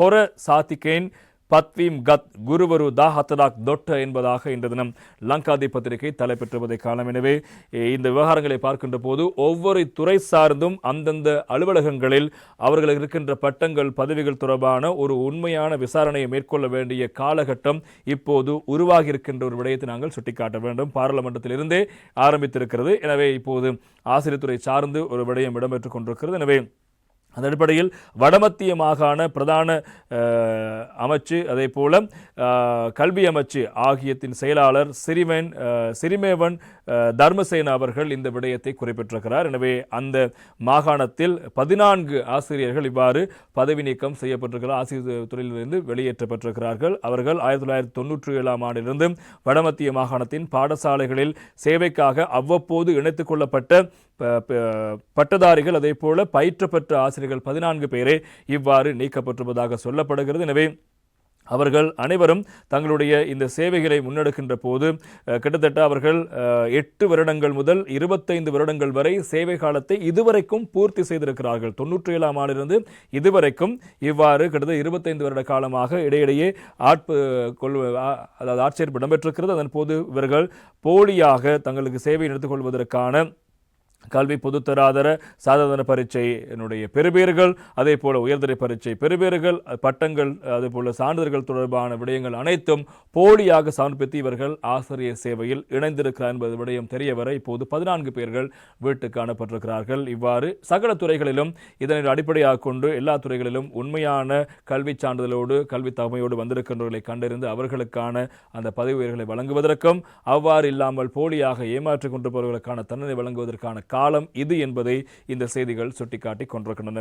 ஹொர சாத்திகேன் பத்வீம் கத் குருவரு தாஹத்தடாக் தொட்ட என்பதாக இன்று தினம் லங்காதி பத்திரிகை தலைப்பெற்றுவதை காணும் எனவே இந்த விவகாரங்களை பார்க்கின்ற போது ஒவ்வொரு துறை சார்ந்தும் அந்தந்த அலுவலகங்களில் அவர்கள் இருக்கின்ற பட்டங்கள் பதவிகள் தொடர்பான ஒரு உண்மையான விசாரணையை மேற்கொள்ள வேண்டிய காலகட்டம் இப்போது உருவாகி இருக்கின்ற ஒரு விடயத்தை நாங்கள் சுட்டிக்காட்ட வேண்டும். பாராளுமன்றத்திலிருந்தே ஆரம்பித்திருக்கிறது. எனவே இப்போது ஆசிரியத்துறை சார்ந்து ஒரு விடயம் இடம்பெற்றுக் கொண்டிருக்கிறது. எனவே அந்த அடிப்படையில் வடமத்திய மாகாண பிரதான அமைச்சு அதே போல கல்வி அமைச்சு ஆகியத்தின் செயலாளர் சிறிமேன் சிறிமேவன் தர்மசேனா தர்மசேன அவர்கள் இந்த விடயத்தை குறிப்பிட்டிருக்கிறார். எனவே அந்த மாகாணத்தில் பதினான்கு ஆசிரியர்கள் இவ்வாறு பதவி நீக்கம் செய்யப்பட்டிருக்கிறார் ஆசிரியர் துறையிலிருந்து வெளியேற்றப்பட்டிருக்கிறார்கள். அவர்கள் ஆயிரத்தி தொள்ளாயிரத்தி தொண்ணூற்றி ஏழாம் ஆண்டிலிருந்து வடமத்திய மாகாணத்தின் பாடசாலைகளில் சேவைக்காக அவ்வப்போது இணைத்துக் கொள்ளப்பட்ட பட்டதாரிகள் அதே போல பயிற்றப்பட்ட ஆசிரியர் ஆசிரியர்கள் பதினான்கு பேரே இவ்வாறு நீக்கப்பட்டுள்ளதாக சொல்லப்படுகிறது. எனவே அவர்கள் அனைவரும் தங்களுடைய இந்த சேவைகளை முன்னெடுக்கின்ற போது கிட்டத்தட்ட அவர்கள் எட்டு வருடங்கள் முதல் இருபத்தைந்து வருடங்கள் வரை சேவை காலத்தை இதுவரைக்கும் பூர்த்தி செய்திருக்கிறார்கள். தொண்ணூற்றி ஏழாம் ஆண்டிலிருந்து இதுவரைக்கும் இவ்வாறு கிட்டத்தட்ட இருபத்தைந்து வருட காலமாக இடையிடையே ஆட்பு கொள் அதாவது ஆட்சேர்ப்பு இடம்பெற்றிருக்கிறது. அதன் போது இவர்கள் போலியாக தங்களுக்கு சேவை எடுத்துக்கொள்வதற்கான கல்வி பொதுத்தராதர சாதாரண பரீட்சை என்னுடைய பெறுபேறுகள் அதே போல் உயர்தர பரீட்சை பெறுபேறுகள் பட்டங்கள் அதே போல் சான்றிதழ்கள் தொடர்பான விடயங்கள் அனைத்தும் போலியாக சமர்ப்பித்து இவர்கள் ஆசிரியர் சேவையில் இணைந்திருக்கிறார் என்பது விடயம் தெரியவர இப்போது பதினான்கு பேர்கள் வீட்டுக்கு அனுப்பப்பட்டிருக்கிறார்கள். இவ்வாறு சகல துறைகளிலும் இதனை அடிப்படையாக கொண்டு எல்லா துறைகளிலும் உண்மையான கல்வி சான்றிதழோடு கல்வி தகமையோடு வந்திருக்கின்றவர்களை கண்டறிந்து அவர்களுக்கான அந்த பதவி உயர்களை வழங்குவதற்கும் அவ்வாறு இல்லாமல் போலியாக ஏமாற்றிக் கொண்டிருப்பவர்களுக்கான தண்டனை வழங்குவதற்கான காலம் இது என்பதை இந்த செய்திகள் சுட்டிக்காட்டி கொண்டிருக்கின்றன.